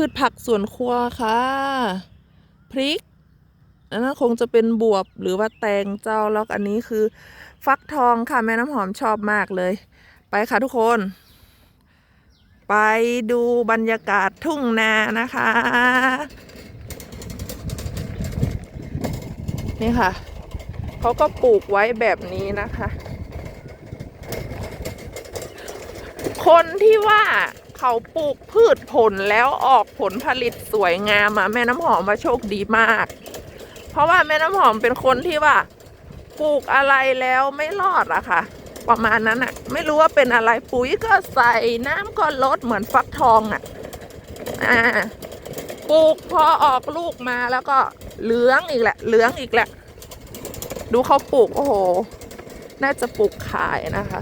พืชผักสวนครัวค่ะ พริกอันนั้นคงจะเป็นบวบหรือว่าแตงเจ้าแล้วอันนี้คือ ฟักทองค่ะแม่น้ำหอมชอบมากเลย ไปค่ะทุกคน ไปดูบรรยากาศทุ่งนานะคะ นี่ค่ะ เขาก็ปลูกไว้แบบนี้นะคะ คนที่ว่า เขาปลูกพืชผลแล้วออกผลผลิตสวยงามอะแม่น้ำหอมว่าโชคดีมาก เพราะว่าแม่น้ำหอมเป็นคนที่ว่าปลูกอะไรแล้วไม่รอดอะค่ะ ประมาณนั้นอะไม่รู้ว่าเป็นอะไรปุ๋ยก็ใส่น้ำก็ลดเหมือนฟักทองอะอ่าปลูกพอออกลูกมาแล้วก็เหลืองอีกแหละ เหลืองอีกแหละ ดูเขาปลูกโอ้โห น่าจะปลูกขายนะคะ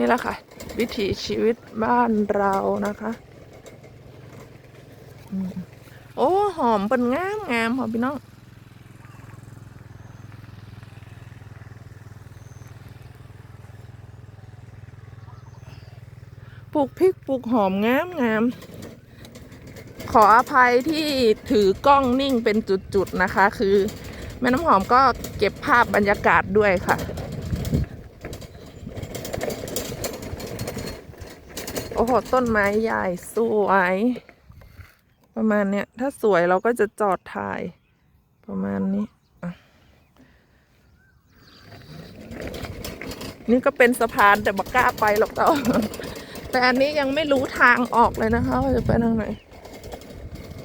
นี่แหละค่ะ วิถีชีวิตบ้านเรานะคะโอ้ หอมเป็นงามงามหอมพี่น้องปลูกพริกปลูกหอมงามงามขออภัยที่ถือกล้องนิ่งเป็นจุดๆนะคะ คือ แม่น้ำหอมก็เก็บภาพบรรยากาศด้วยค่ะ อ้โห ต้นไม้ใหญ่สวย ประมาณเนี้ย ถ้าสวยเราก็จะจอดถ่าย ประมาณนี้ นี่ก็เป็นสะพานแต่บักกล้าไปหรอกเต่าแต่อันนี้ยังไม่รู้ทางออกเลยนะคะว่าจะไปทางไหน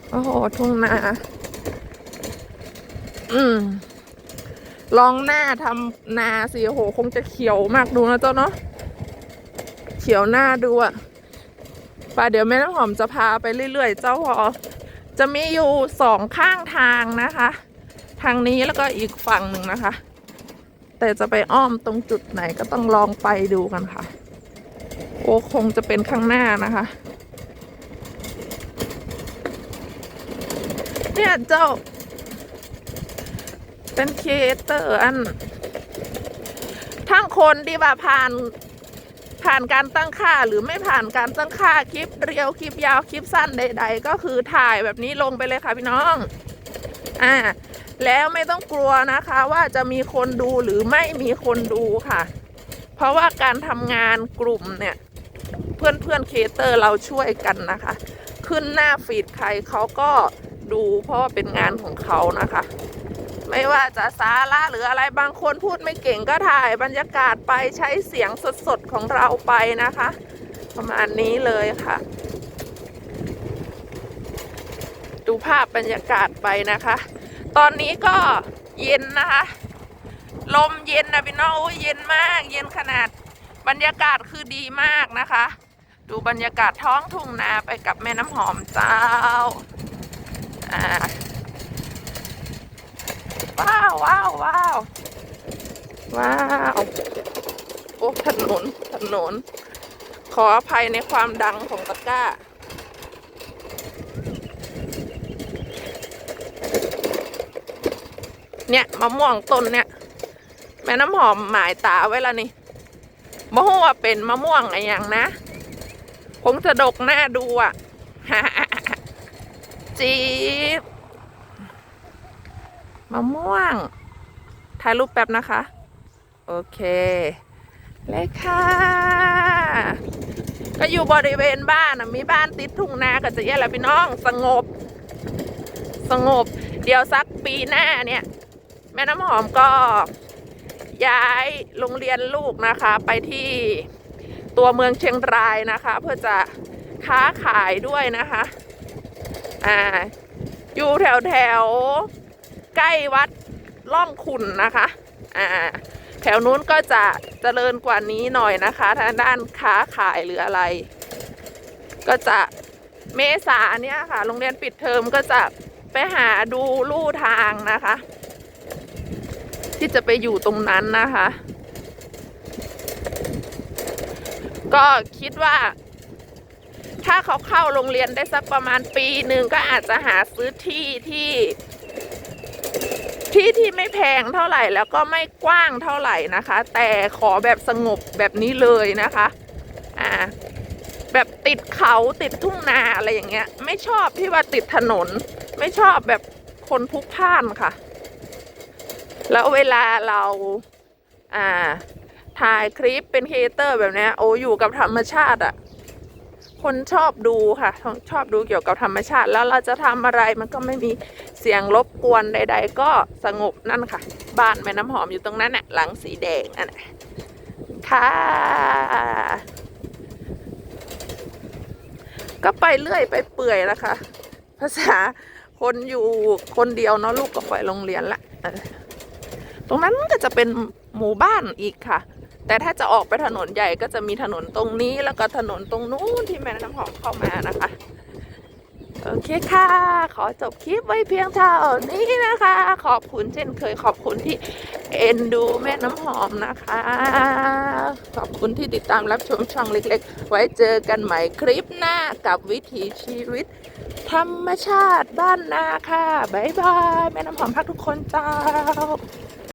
โอ้โห ทุ่งนา อืมลองหน้าทำนาสิโอ้โหคงจะเขียวมากดูนะเจ้าเนาะเขียวหน้าดูอะ ป่ะเดี๋ยวแม่น้ำหอมจะพาไปเรื่อยๆ เจ้าพอจะมีอยู่สองข้างทางนะคะ ทางนี้แล้วก็อีกฝั่งหนึ่งนะคะ แต่จะไปอ้อมตรงจุดไหนก็ต้องลองไปดูกันค่ะ โอ้คงจะเป็นข้างหน้านะคะ เนี่ยเจ้า เป็นครีเอเตอร์อันทั้งคนที่ว่าผ่าน ผ่านการตั้งค่าหรือไม่ผ่านการตั้งค่าคลิปเรียวคลิปยาวคลิปสั้นใด ๆ ก็คือถ่ายแบบนี้ลงไปเลยค่ะพี่น้องอ่าแล้วไม่ต้องกลัวนะคะว่าจะมีคนดูหรือไม่มีคนดูค่ะ เพราะว่าการทำงานกลุ่มเนี่ยเพื่อนเพื่อนเคเตอร์เราช่วยกันนะคะ ขึ้นหน้าฟีดใครเขาก็ดูเพราะว่าเป็นงานของเขานะคะ ไม่ว่าจะสาระหรืออะไรบางคนพูดไม่เก่งก็ถ่ายบรรยากาศไปใช้เสียงสดๆของเราไปนะคะ ประมาณนี้เลยค่ะ ดูภาพบรรยากาศไปนะคะ ตอนนี้ก็เย็นนะคะ ลมเย็นนะพี่น้องเย็นมาก เย็นขนาดบรรยากาศคือดีมากนะคะ ดูบรรยากาศท้องทุ่งนาไปกับแม่น้ำหอมเจ้าอ่า ว้าวว้าวว้าวว้าวโอ้ถนนถนน ขออภัยในความดังของตะกร้า เนี่ยมะม่วงต้นเนี่ย แม่น้ำหอมหมายตาไว้แล้วนี่มะฮู้ว่าเป็นมะม่วงอะไรอย่างนะคงจะดกหน้าดูอะจี๊บ มะม่วง ถ่ายรูปแป๊บนะคะ โอเค เลยค่ะ ก็อยู่บริเวณบ้านนะมีบ้านติดทุ่งนาก็จะแย่แหละพี่น้อง สงบ สงบ เดี๋ยวสักปีหน้าเนี่ย แม่น้ำหอมก็ ย้ายโรงเรียนลูกนะคะ ไปที่ตัวเมืองเชียงรายนะคะ เพื่อจะค้าขายด้วยนะคะ อ่า อยู่แถวแถว ใกล้วัดล่องขุนนะคะอ่าแถวนู้นก็จะเจริญกว่านี้หน่อยนะคะทางด้านค้าขายหรืออะไร ก็จะเมษาเนี่ยค่ะ โรงเรียนปิดเทอมก็จะไปหาดูลู่ทางนะคะ ที่จะไปอยู่ตรงนั้นนะคะ ก็คิดว่า ถ้าเขาเข้าโรงเรียนได้สักประมาณปีหนึ่งก็อาจจะหาซื้อที่ที่ ที่ที่ไม่แพงเท่าไหร่แล้วก็ไม่กว้างเท่าไหร่นะคะ แต่ขอแบบสงบแบบนี้เลยนะคะอ่าแบบติดเขาติดทุ่งนาอะไรอย่างเงี้ย ไม่ชอบที่ว่าติดถนน ไม่ชอบแบบคนพลุกพล่านค่ะ แล้วเวลาเราอ่าถ่ายคลิปเป็นครีเอเตอร์แบบเนี้ยโอ้อยู่กับธรรมชาติอะ คนชอบดูค่ะ ชอบดูเกี่ยวกับธรรมชาติ แล้วเราจะทำอะไรมันก็ไม่มีเสียงรบกวนใด ๆ ก็สงบนั่นค่ะ บ้านแม่น้ำหอมอยู่ตรงนั้นน่ะหลังสีแดงนั่นนค่ะก็ไปเรื่อยไปเปื่อยแล้วค่ะภาษาคนอยู่คนเดียวเนาะลูกก็ไปโรงเรียนละตรงนั้นก็จะเป็นหมู่บ้านอีกค่ะ แต่ถ้าจะออกไปถนนใหญ่ก็จะมีถนนตรงนี้แล้วก็ถนนตรงนู้นที่แม่น้ำหอมเข้ามานะคะ โอเคค่ะ ขอจบคลิปไว้เพียงเท่านี้นะคะ ขอบคุณเช่นเคยขอบคุณที่เอ็นดูแม่น้ำหอมนะคะ ขอบคุณที่ติดตามรับชมช่องเล็ก ๆ ไว้เจอกันใหม่คลิปหน้ากับวิถีชีวิต ธรรมชาติบ้านนาค่ะบ๊ายบายแม่น้ำหอมพักทุกคนเจ้า